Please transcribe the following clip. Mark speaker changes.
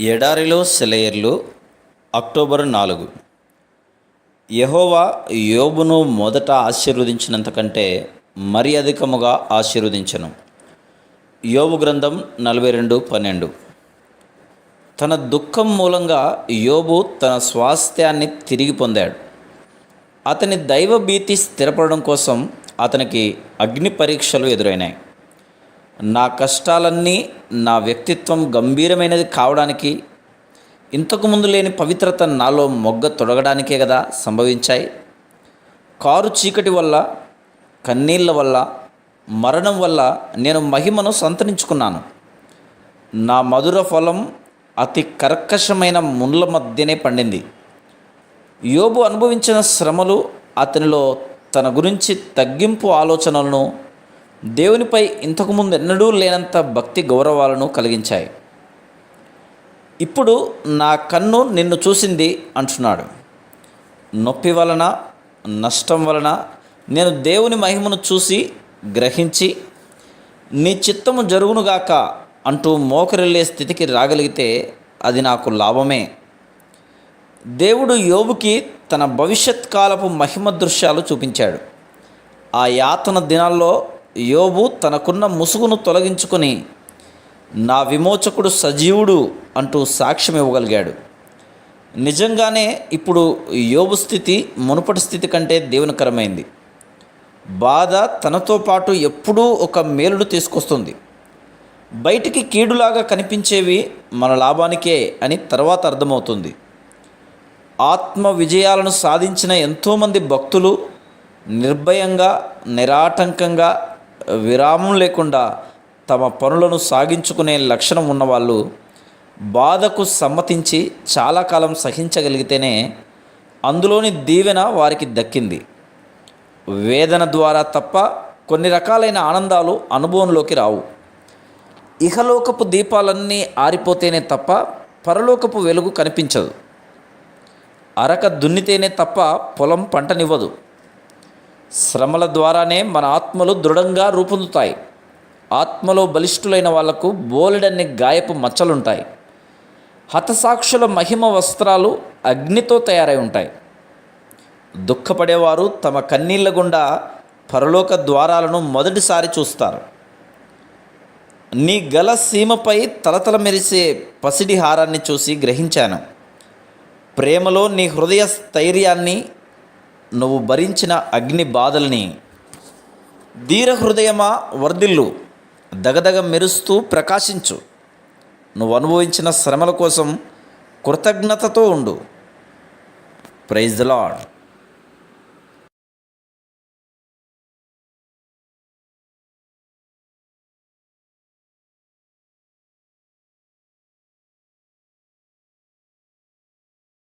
Speaker 1: ఎడారిలో సెలయర్లు అక్టోబర్ నాలుగు. యెహోవా యోబును మొదట ఆశీర్వదించినంతకంటే మరి అధికముగా ఆశీర్వదించను. యోబు గ్రంథం నలభై రెండు పన్నెండు. తన దుఃఖం మూలంగా యోబు తన స్వాస్థ్యాన్ని తిరిగి పొందాడు. అతని దైవభీతి స్థిరపడడం కోసం అతనికి అగ్ని పరీక్షలు ఎదురైనాయి. నా కష్టాలన్నీ నా వ్యక్తిత్వం గంభీరమైనది కావడానికి ఇంతకుముందు లేని పవిత్రత నాలో మొగ్గ తొడగడానికే కదా సంభవించాయి. కారు చీకటి వల్ల కన్నీళ్ళ వల్ల మరణం వల్ల నేను మహిమను సంతరించుకున్నాను. నా మధుర ఫలం అతి కర్కశమైన ముండ్ల మధ్యనే పండింది. యోబు అనుభవించిన శ్రమలు అతనిలో తన గురించి తగ్గింపు ఆలోచనలను దేవునిపై ఇంతకుముందు ఎన్నడూ లేనంత భక్తి గౌరవాలను కలిగించాయి. ఇప్పుడు నా కన్ను నిన్ను చూసింది అంటున్నాడు. నొప్పి వలన నష్టం వలన నేను దేవుని మహిమను చూసి గ్రహించి నీ చిత్తము జరుగునుగాక అంటూ మోకరిల్లే స్థితికి రాగలిగితే అది నాకు లాభమే. దేవుడు యోబుకి తన భవిష్యత్ కాలపు మహిమ దృశ్యాలు చూపించాడు. ఆ యాతన దినాల్లో యోబు తనకున్న ముసుగును తొలగించుకొని నా విమోచకుడు సజీవుడు అంటూ సాక్ష్యం ఇవ్వగలిగాడు. నిజంగానే ఇప్పుడు యోబు స్థితి మునుపటి స్థితి కంటే దేవునికరమైంది. బాధ తనతో పాటు ఎప్పుడూ ఒక మేలుడు తీసుకొస్తుంది. బయటికి కీడులాగా కనిపించేవి మన లాభానికే అని తర్వాత అర్థమవుతుంది. ఆత్మ విజయాలను సాధించిన ఎంతోమంది భక్తులు నిర్భయంగా నిరాటంకంగా విరామం లేకుండా తమ పనులను సాగించుకునే లక్షణం ఉన్నవాళ్ళు బాధకు సమ్మతించి చాలా కాలం సహించగలిగితేనే అందులోని దీవెన వారికి దక్కింది. వేదన ద్వారా తప్ప కొన్ని రకాలైన ఆనందాలు అనుభవంలోకి రావు. ఇహలోకపు దీపాలన్నీ ఆరిపోతేనే తప్ప పరలోకపు వెలుగు కనిపించదు. అరక దున్నితేనే తప్ప పొలం పంటనివ్వదు. శ్రమల ద్వారానే మన ఆత్మలు దృఢంగా రూపొందుతాయి. ఆత్మలో బలిష్ఠులైన వాళ్ళకు బోలెడన్ని గాయపు మచ్చలుంటాయి. హతసాక్షుల మహిమ వస్త్రాలు అగ్నితో తయారై ఉంటాయి. దుఃఖపడేవారు తమ కన్నీళ్ళ గుండా పరలోక ద్వారాలను మొదటిసారి చూస్తారు. నీ గల సీమపై తలతల మెరిసే పసిడి హారాన్ని చూసి గ్రహించాను. ప్రేమలో నీ హృదయ స్థైర్యాన్ని నువ్వు భరించిన అగ్ని బాధల్ని ధీర హృదయమా వర్ధిల్లు దగదగ మెరుస్తూ ప్రకాశించు. నువ్వు అనుభవించిన శ్రమల కోసం కృతజ్ఞతతో ఉండు. Praise the lord